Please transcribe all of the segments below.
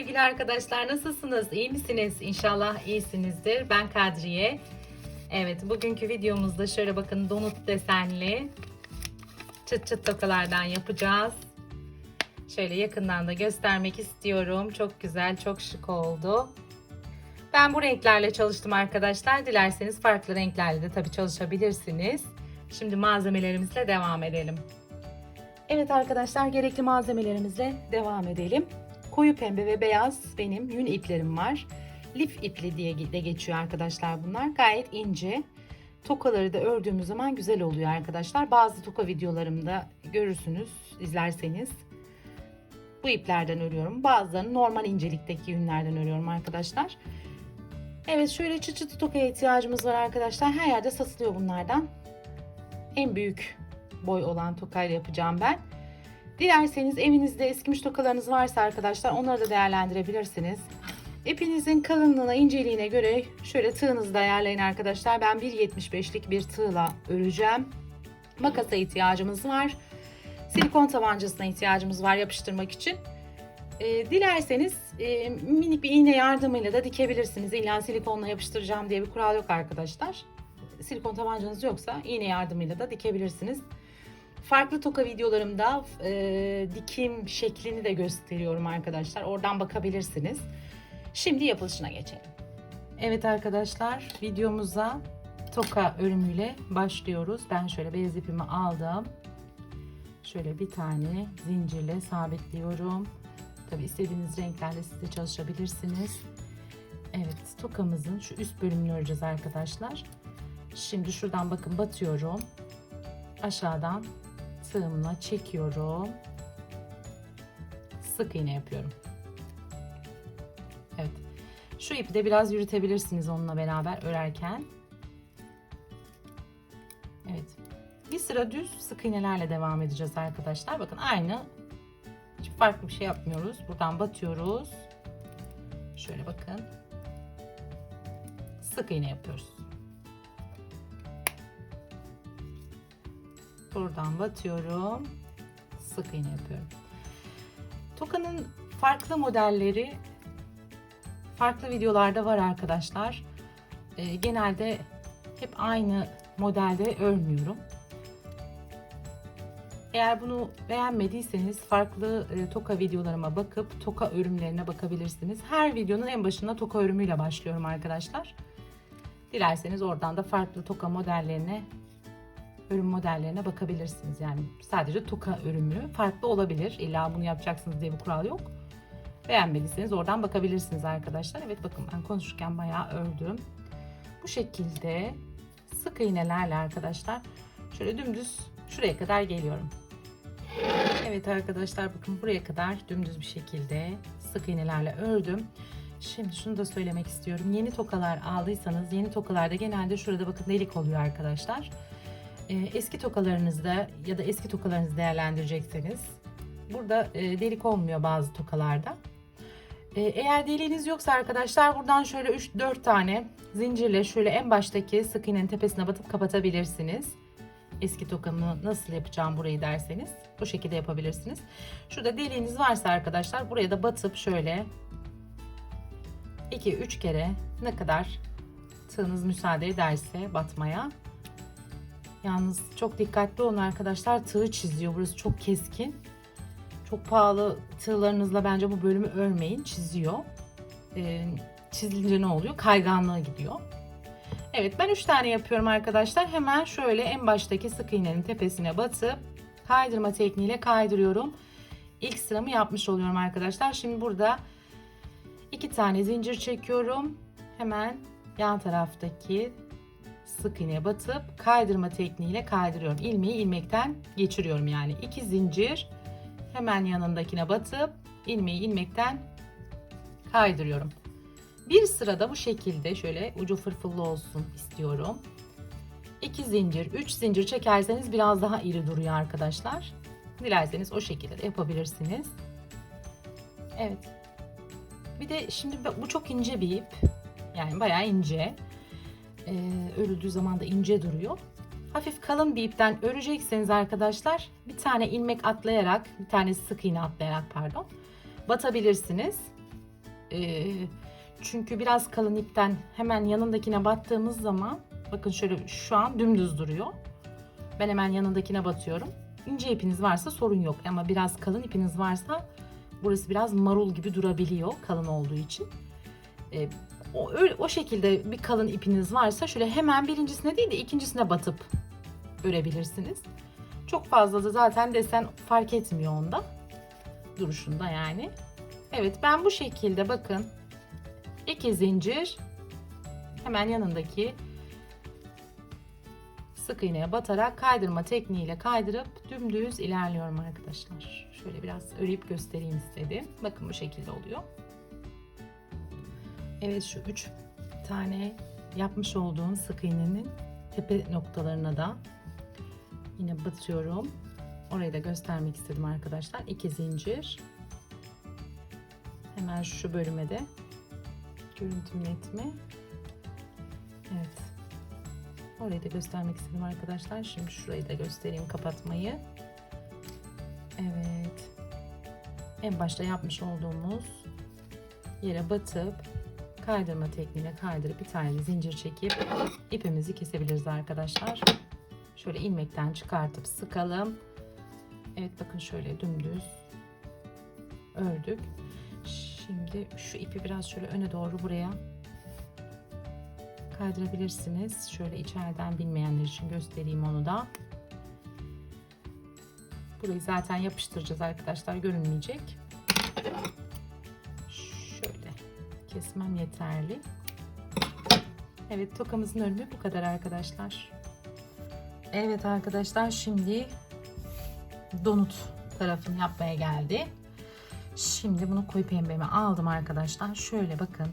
sevgili arkadaşlar. Nasılsınız? İyi misiniz? İnşallah iyisinizdir. Ben Kadriye. Evet, bugünkü videomuzda şöyle bakın donut desenli çıt çıt tokalardan yapacağız. Şöyle yakından da göstermek istiyorum. Çok güzel, çok şık oldu. Ben bu renklerle çalıştım arkadaşlar. Dilerseniz farklı renklerle de tabii çalışabilirsiniz. Şimdi malzemelerimizle devam edelim. Evet arkadaşlar gerekli malzemelerimizle devam edelim. Koyu pembe ve beyaz benim yün iplerim var. Lif ipli diye de geçiyor arkadaşlar bunlar. Gayet ince. Tokaları da ördüğümüz zaman güzel oluyor arkadaşlar. Bazı toka videolarımda görürsünüz izlerseniz. Bu iplerden örüyorum. Bazılarını normal incelikteki yünlerden örüyorum arkadaşlar. Evet şöyle çıt çıt tokaya ihtiyacımız var arkadaşlar. Her yerde satılıyor bunlardan. En büyük boy olan tokayla yapacağım ben. Dilerseniz evinizde eskimiş tokalarınız varsa arkadaşlar onları da değerlendirebilirsiniz. İpinizin kalınlığına, inceliğine göre şöyle tığınızı da ayarlayın arkadaşlar. Ben 1.75'lik bir tığla öreceğim. Makasa ihtiyacımız var. Silikon tabancasına ihtiyacımız var yapıştırmak için. E, dilerseniz e, minik bir iğne yardımıyla da dikebilirsiniz. İlla silikonla yapıştıracağım diye bir kural yok arkadaşlar. Silikon tabancanız yoksa iğne yardımıyla da dikebilirsiniz. Farklı toka videolarımda e, dikim şeklini de gösteriyorum arkadaşlar. Oradan bakabilirsiniz. Şimdi yapılışına geçelim. Evet arkadaşlar videomuza toka örümüyle başlıyoruz. Ben şöyle beyaz ipimi aldım. Şöyle bir tane zincirle sabitliyorum. Tabi istediğiniz renklerle siz de çalışabilirsiniz. Evet tokamızın şu üst bölümünü öreceğiz arkadaşlar. Şimdi şuradan bakın batıyorum. Aşağıdan tığımla çekiyorum. Sık iğne yapıyorum. Evet. Şu ipi de biraz yürütebilirsiniz onunla beraber örerken. Evet. Bir sıra düz sık iğnelerle devam edeceğiz arkadaşlar. Bakın aynı. Hiç farklı bir şey yapmıyoruz. Buradan batıyoruz. Şöyle bakın. Sık iğne yapıyoruz. Buradan batıyorum. Sık iğne yapıyorum. Tokanın farklı modelleri farklı videolarda var arkadaşlar. Ee, genelde hep aynı modelde örmüyorum. Eğer bunu beğenmediyseniz farklı e, toka videolarıma bakıp toka örümlerine bakabilirsiniz. Her videonun en başında toka örümüyle başlıyorum arkadaşlar. Dilerseniz oradan da farklı toka modellerine örüm modellerine bakabilirsiniz. Yani sadece toka örümü farklı olabilir. İlla bunu yapacaksınız diye bir kural yok. Beğenmediyseniz oradan bakabilirsiniz arkadaşlar. Evet bakın ben konuşurken bayağı ördüm. Bu şekilde sık iğnelerle arkadaşlar şöyle dümdüz şuraya kadar geliyorum. Evet arkadaşlar bakın buraya kadar dümdüz bir şekilde sık iğnelerle ördüm. Şimdi şunu da söylemek istiyorum. Yeni tokalar aldıysanız yeni tokalarda genelde şurada bakın delik oluyor arkadaşlar. Ee, eski tokalarınızda ya da eski tokalarınızı değerlendirecekseniz burada e, delik olmuyor bazı tokalarda. Ee, eğer deliğiniz yoksa arkadaşlar buradan şöyle 3-4 tane zincirle şöyle en baştaki sık iğnenin tepesine batıp kapatabilirsiniz. Eski tokamı nasıl yapacağım burayı derseniz bu şekilde yapabilirsiniz. Şurada deliğiniz varsa arkadaşlar buraya da batıp şöyle 2-3 kere ne kadar tığınız müsaade ederse batmaya. Yalnız çok dikkatli olun arkadaşlar tığı çiziyor burası çok keskin. Çok pahalı tığlarınızla bence bu bölümü örmeyin çiziyor. Ee, çizilince ne oluyor? Kayganlığa gidiyor. Evet ben 3 tane yapıyorum arkadaşlar. Hemen şöyle en baştaki sık iğnenin tepesine batıp kaydırma tekniğiyle kaydırıyorum. İlk sıramı yapmış oluyorum arkadaşlar. Şimdi burada iki tane zincir çekiyorum. Hemen yan taraftaki sık iğneye batıp kaydırma tekniğiyle kaydırıyorum. İlmeği ilmekten geçiriyorum yani. iki zincir hemen yanındakine batıp ilmeği ilmekten kaydırıyorum. Bir sırada bu şekilde şöyle ucu fırfırlı olsun istiyorum. 2 zincir, 3 zincir çekerseniz biraz daha iri duruyor arkadaşlar. Dilerseniz o şekilde de yapabilirsiniz. Evet. Bir de şimdi bu çok ince bir ip. Yani bayağı ince. Ee, örüldüğü zaman da ince duruyor. Hafif kalın bir ipten örecekseniz arkadaşlar bir tane ilmek atlayarak, bir tane sık iğne atlayarak pardon batabilirsiniz. Ee, çünkü biraz kalın ipten hemen yanındakine battığımız zaman bakın şöyle şu an dümdüz duruyor. Ben hemen yanındakine batıyorum. İnce ipiniz varsa sorun yok ama biraz kalın ipiniz varsa burası biraz marul gibi durabiliyor kalın olduğu için. Ee, o, öyle, o şekilde bir kalın ipiniz varsa şöyle hemen birincisine değil de ikincisine batıp örebilirsiniz. Çok fazla da zaten desen fark etmiyor onda. Duruşunda yani. Evet ben bu şekilde bakın. iki zincir hemen yanındaki sık iğneye batarak kaydırma tekniğiyle kaydırıp dümdüz ilerliyorum arkadaşlar. Şöyle biraz öreyip göstereyim istedim. Bakın bu şekilde oluyor. Evet şu üç tane yapmış olduğum sık iğnenin tepe noktalarına da yine batıyorum. Orayı da göstermek istedim arkadaşlar. İki zincir. Hemen şu bölüme de görüntüm net? Evet. Orayı da göstermek istedim arkadaşlar. Şimdi şurayı da göstereyim kapatmayı. Evet. En başta yapmış olduğumuz yere batıp kaydırma tekniğiyle kaydırıp bir tane zincir çekip ipimizi kesebiliriz arkadaşlar. Şöyle ilmekten çıkartıp sıkalım. Evet bakın şöyle dümdüz ördük. Şimdi şu ipi biraz şöyle öne doğru buraya kaydırabilirsiniz. Şöyle içeriden bilmeyenler için göstereyim onu da. Burayı zaten yapıştıracağız arkadaşlar. Görünmeyecek. Kesmem yeterli. Evet tokamızın örümü bu kadar arkadaşlar. Evet arkadaşlar şimdi donut tarafını yapmaya geldi. Şimdi bunu koyu pembeme aldım arkadaşlar. Şöyle bakın.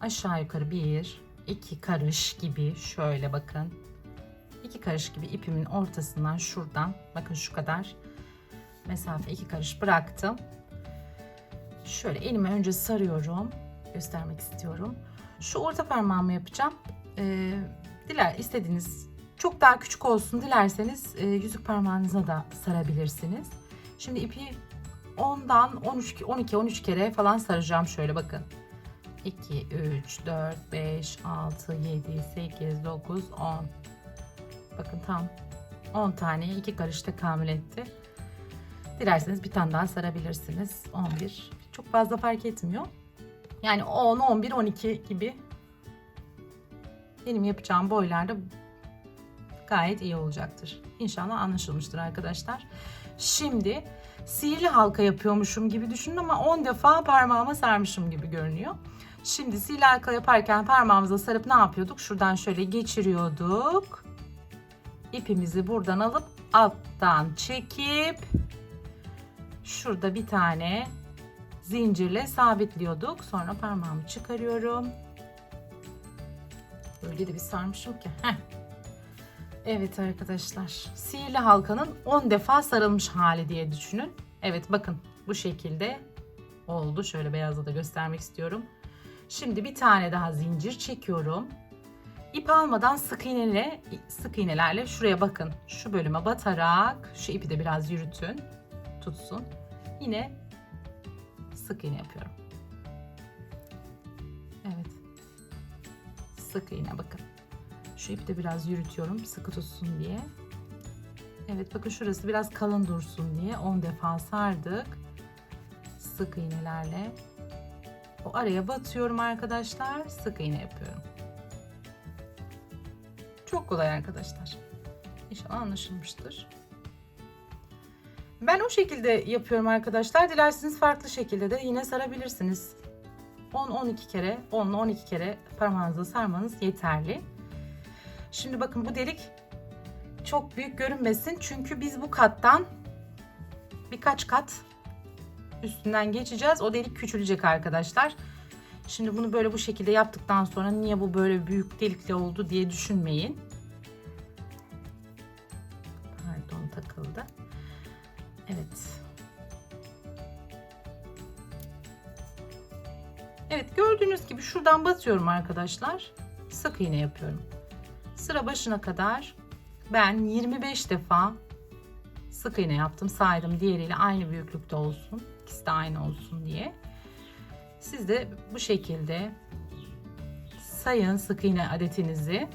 Aşağı yukarı bir, iki karış gibi şöyle bakın. iki karış gibi ipimin ortasından şuradan bakın şu kadar mesafe iki karış bıraktım. Şöyle elime önce sarıyorum. Göstermek istiyorum. Şu orta parmağımı yapacağım. Ee, diler istediğiniz çok daha küçük olsun dilerseniz e, yüzük parmağınıza da sarabilirsiniz. Şimdi ipi 10'dan 13 12 13 kere falan saracağım şöyle bakın. 2 3 4 5 6 7 8 9 10. Bakın tam 10 tane iki karışta kamil etti. Dilerseniz bir tane daha sarabilirsiniz. 11. Çok fazla fark etmiyor. Yani 10, 11, 12 gibi benim yapacağım boylarda gayet iyi olacaktır. İnşallah anlaşılmıştır arkadaşlar. Şimdi sihirli halka yapıyormuşum gibi düşünün ama 10 defa parmağıma sarmışım gibi görünüyor. Şimdi sihirli halka yaparken parmağımıza sarıp ne yapıyorduk? Şuradan şöyle geçiriyorduk. İpimizi buradan alıp alttan çekip şurada bir tane zincirle sabitliyorduk. Sonra parmağımı çıkarıyorum. Böyle de bir sarmışım ki. Heh. Evet arkadaşlar. Sihirli halkanın 10 defa sarılmış hali diye düşünün. Evet bakın bu şekilde oldu. Şöyle beyazla da göstermek istiyorum. Şimdi bir tane daha zincir çekiyorum. İp almadan sık iğneyle, sık iğnelerle şuraya bakın. Şu bölüme batarak şu ipi de biraz yürütün. Tutsun. Yine sık iğne yapıyorum. Evet. Sık iğne bakın. Şu ipi de biraz yürütüyorum sıkı tutsun diye. Evet bakın şurası biraz kalın dursun diye 10 defa sardık. Sık iğnelerle. O araya batıyorum arkadaşlar. Sık iğne yapıyorum. Çok kolay arkadaşlar. İnşallah anlaşılmıştır. Ben o şekilde yapıyorum arkadaşlar. Dilerseniz farklı şekilde de yine sarabilirsiniz. 10-12 kere, 10-12 kere parmağınızı sarmanız yeterli. Şimdi bakın bu delik çok büyük görünmesin. Çünkü biz bu kattan birkaç kat üstünden geçeceğiz. O delik küçülecek arkadaşlar. Şimdi bunu böyle bu şekilde yaptıktan sonra niye bu böyle büyük delikli oldu diye düşünmeyin. Şuradan batıyorum arkadaşlar. Sık iğne yapıyorum. Sıra başına kadar ben 25 defa sık iğne yaptım. Saydım diğeriyle aynı büyüklükte olsun. İkisi de aynı olsun diye. Siz de bu şekilde sayın sık iğne adetinizi.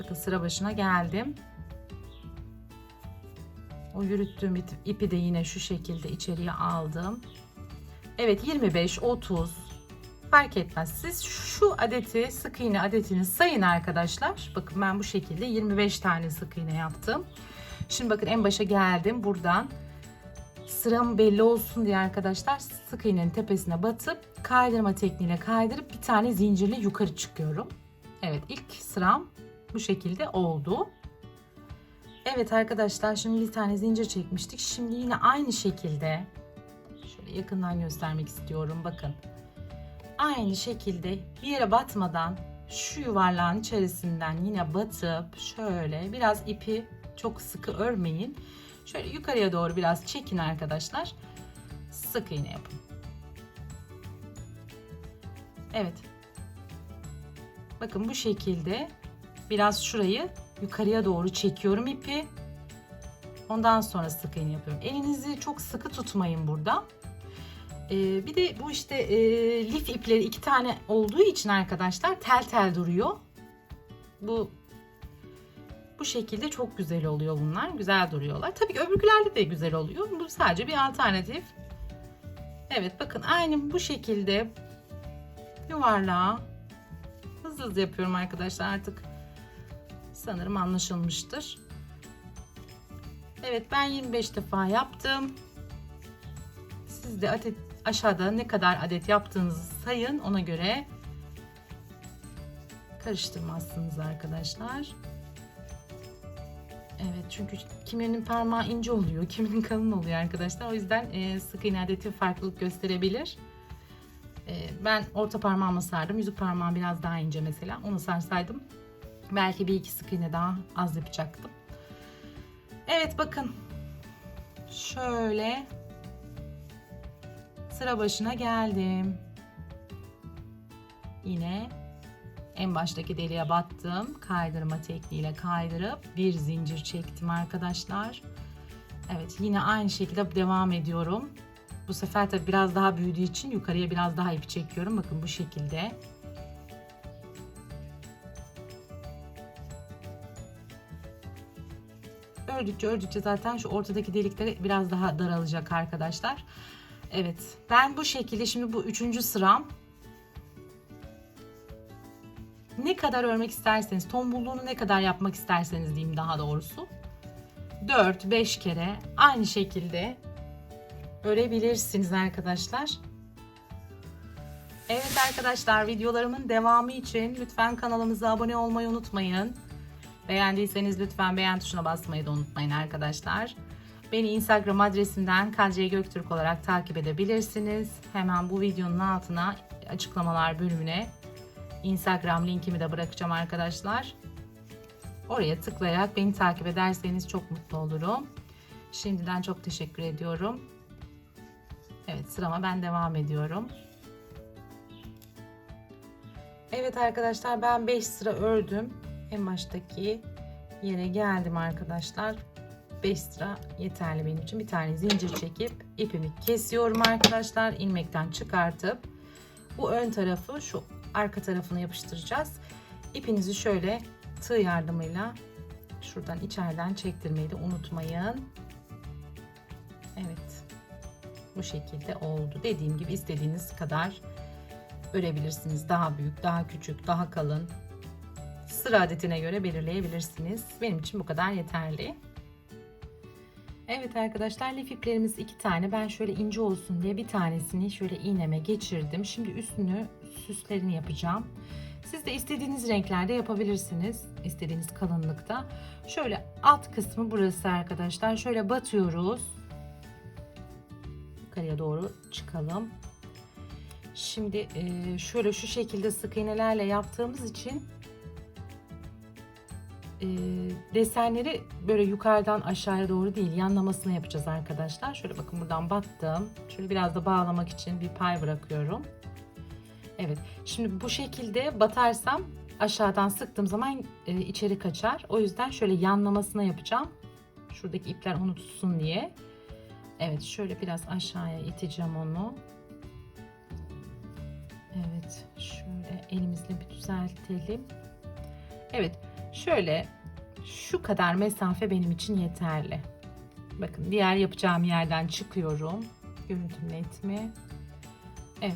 Bakın sıra başına geldim. O yürüttüğüm ip- ipi de yine şu şekilde içeriye aldım. Evet 25, 30 fark etmez. Siz şu adeti sık iğne adetini sayın arkadaşlar. Bakın ben bu şekilde 25 tane sık iğne yaptım. Şimdi bakın en başa geldim buradan. Sıram belli olsun diye arkadaşlar sık iğnenin tepesine batıp kaydırma tekniğiyle kaydırıp bir tane zincirle yukarı çıkıyorum. Evet ilk sıram bu şekilde oldu. Evet arkadaşlar şimdi bir tane zincir çekmiştik. Şimdi yine aynı şekilde şöyle yakından göstermek istiyorum bakın. Aynı şekilde yere batmadan şu yuvarlağın içerisinden yine batıp şöyle biraz ipi çok sıkı örmeyin. Şöyle yukarıya doğru biraz çekin arkadaşlar. Sık iğne yapın. Evet. Bakın bu şekilde biraz şurayı yukarıya doğru çekiyorum ipi. Ondan sonra sık iğne yapıyorum. Elinizi çok sıkı tutmayın burada. Ee, bir de bu işte e, lif ipleri iki tane olduğu için arkadaşlar tel tel duruyor. Bu bu şekilde çok güzel oluyor bunlar. Güzel duruyorlar. Tabii ki öbürkülerde de güzel oluyor. Bu sadece bir alternatif. Evet bakın aynı bu şekilde yuvarlağı hızlı hızlı yapıyorum arkadaşlar artık sanırım anlaşılmıştır. Evet ben 25 defa yaptım. Siz de aşağıda ne kadar adet yaptığınızı sayın ona göre karıştırmazsınız arkadaşlar. Evet çünkü kiminin parmağı ince oluyor, kiminin kalın oluyor arkadaşlar. O yüzden e, sık iğne adeti farklılık gösterebilir. E, ben orta parmağıma sardım. Yüzük parmağım biraz daha ince mesela. Onu sarsaydım belki bir iki sık iğne daha az yapacaktım. Evet bakın. Şöyle sıra başına geldim. Yine en baştaki deliğe battım. Kaydırma tekniğiyle kaydırıp bir zincir çektim arkadaşlar. Evet yine aynı şekilde devam ediyorum. Bu sefer tabi biraz daha büyüdüğü için yukarıya biraz daha ip çekiyorum. Bakın bu şekilde. Ördükçe ördükçe zaten şu ortadaki delikleri biraz daha daralacak arkadaşlar. Evet ben bu şekilde şimdi bu üçüncü sıram ne kadar örmek isterseniz, tombulluğunu ne kadar yapmak isterseniz diyeyim daha doğrusu. 4-5 kere aynı şekilde örebilirsiniz arkadaşlar. Evet arkadaşlar videolarımın devamı için lütfen kanalımıza abone olmayı unutmayın. Beğendiyseniz lütfen beğen tuşuna basmayı da unutmayın arkadaşlar. Beni Instagram adresimden Kadriye Göktürk olarak takip edebilirsiniz. Hemen bu videonun altına açıklamalar bölümüne Instagram linkimi de bırakacağım arkadaşlar. Oraya tıklayarak beni takip ederseniz çok mutlu olurum. Şimdiden çok teşekkür ediyorum. Evet sırama ben devam ediyorum. Evet arkadaşlar ben 5 sıra ördüm. En baştaki yere geldim arkadaşlar. 5 sıra yeterli benim için. Bir tane zincir çekip ipimi kesiyorum arkadaşlar. ilmekten çıkartıp bu ön tarafı şu arka tarafına yapıştıracağız. İpinizi şöyle tığ yardımıyla şuradan içeriden çektirmeyi de unutmayın. Evet. Bu şekilde oldu. Dediğim gibi istediğiniz kadar örebilirsiniz. Daha büyük, daha küçük, daha kalın. Sıra adetine göre belirleyebilirsiniz. Benim için bu kadar yeterli. Evet arkadaşlar lif iplerimiz iki tane. Ben şöyle ince olsun diye bir tanesini şöyle iğneme geçirdim. Şimdi üstünü süslerini yapacağım. Siz de istediğiniz renklerde yapabilirsiniz. İstediğiniz kalınlıkta. Şöyle alt kısmı burası arkadaşlar. Şöyle batıyoruz. Yukarıya doğru çıkalım. Şimdi şöyle şu şekilde sık iğnelerle yaptığımız için e, desenleri böyle yukarıdan aşağıya doğru değil yanlamasını yapacağız arkadaşlar. Şöyle bakın buradan battım. Şöyle biraz da bağlamak için bir pay bırakıyorum. Evet şimdi bu şekilde batarsam aşağıdan sıktığım zaman e, içeri kaçar. O yüzden şöyle yanlamasına yapacağım. Şuradaki ipler onu tutsun diye. Evet şöyle biraz aşağıya iteceğim onu. Evet, şöyle elimizle bir düzeltelim. Evet, şöyle şu kadar mesafe benim için yeterli. Bakın diğer yapacağım yerden çıkıyorum. Görüntüm net mi? Evet.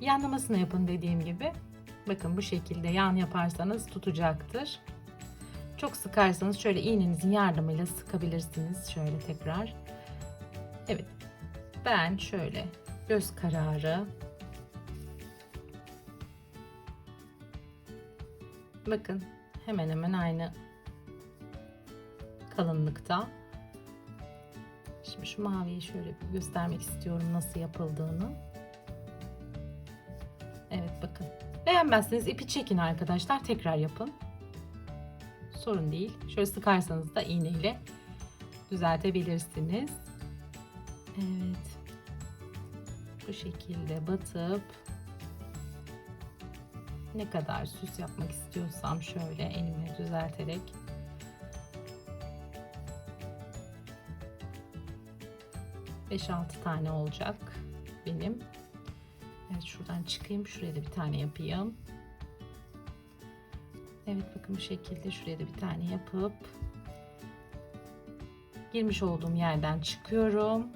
Yanlamasını yapın dediğim gibi. Bakın bu şekilde yan yaparsanız tutacaktır. Çok sıkarsanız şöyle iğnenizin yardımıyla sıkabilirsiniz. Şöyle tekrar. Evet. Ben şöyle göz kararı Bakın hemen hemen aynı kalınlıkta. Şimdi şu maviyi şöyle bir göstermek istiyorum nasıl yapıldığını. Evet bakın. Beğenmezseniz ipi çekin arkadaşlar. Tekrar yapın. Sorun değil. Şöyle sıkarsanız da iğneyle düzeltebilirsiniz. Evet. Bu şekilde batıp ne kadar süs yapmak istiyorsam şöyle elimle düzelterek beş altı tane olacak benim. Evet şuradan çıkayım. Şuraya da bir tane yapayım. Evet bakın bu şekilde şuraya da bir tane yapıp girmiş olduğum yerden çıkıyorum.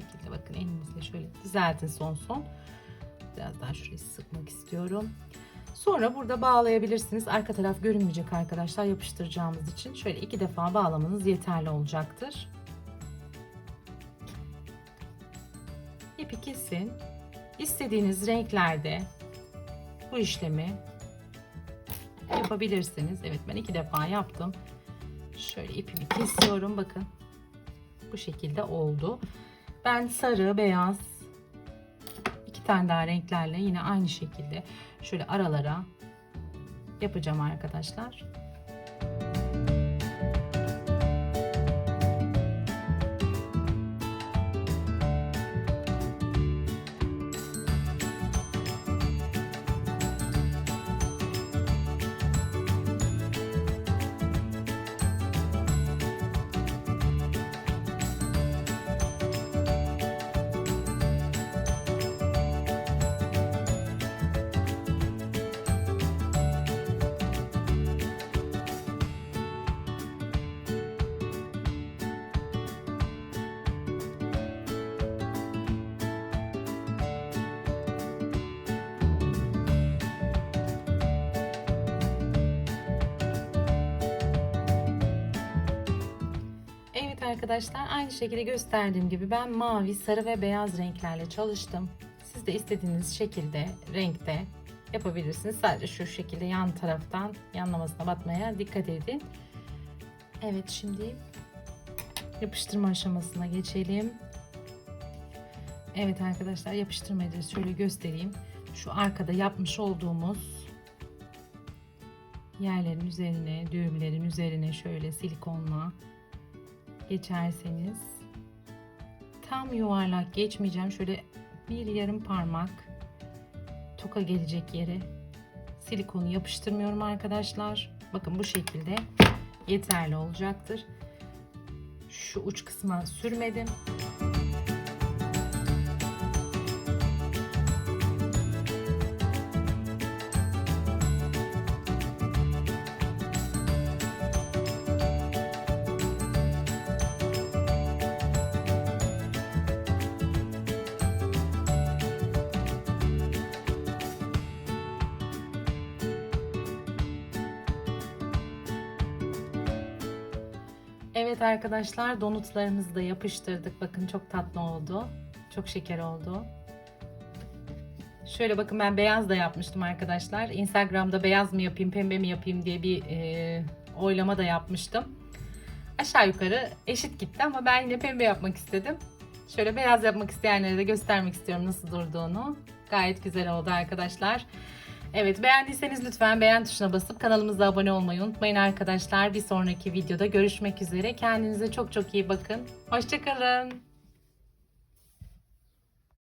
Şekilde bakın elinizle şöyle düzeltin son son. Biraz daha şurayı sıkmak istiyorum. Sonra burada bağlayabilirsiniz. Arka taraf görünmeyecek arkadaşlar yapıştıracağımız için. Şöyle iki defa bağlamanız yeterli olacaktır. İpi kesin. İstediğiniz renklerde bu işlemi yapabilirsiniz. Evet ben iki defa yaptım. Şöyle ipimi kesiyorum. Bakın bu şekilde oldu. Ben sarı, beyaz iki tane daha renklerle yine aynı şekilde şöyle aralara yapacağım arkadaşlar. Arkadaşlar aynı şekilde gösterdiğim gibi ben mavi, sarı ve beyaz renklerle çalıştım. Siz de istediğiniz şekilde, renkte yapabilirsiniz. Sadece şu şekilde yan taraftan yanlamasına batmaya dikkat edin. Evet şimdi yapıştırma aşamasına geçelim. Evet arkadaşlar yapıştırmayı da şöyle göstereyim. Şu arkada yapmış olduğumuz yerlerin üzerine, düğümlerin üzerine şöyle silikonla geçerseniz tam yuvarlak geçmeyeceğim. Şöyle bir yarım parmak toka gelecek yere silikonu yapıştırmıyorum arkadaşlar. Bakın bu şekilde yeterli olacaktır. Şu uç kısma sürmedim. Evet arkadaşlar donutlarımızı da yapıştırdık. Bakın çok tatlı oldu. Çok şeker oldu. Şöyle bakın ben beyaz da yapmıştım arkadaşlar. Instagram'da beyaz mı yapayım pembe mi yapayım diye bir e, oylama da yapmıştım. Aşağı yukarı eşit gitti ama ben yine pembe yapmak istedim. Şöyle beyaz yapmak isteyenlere de göstermek istiyorum nasıl durduğunu. Gayet güzel oldu arkadaşlar. Evet beğendiyseniz lütfen beğen tuşuna basıp kanalımıza abone olmayı unutmayın arkadaşlar. Bir sonraki videoda görüşmek üzere. Kendinize çok çok iyi bakın. Hoşçakalın.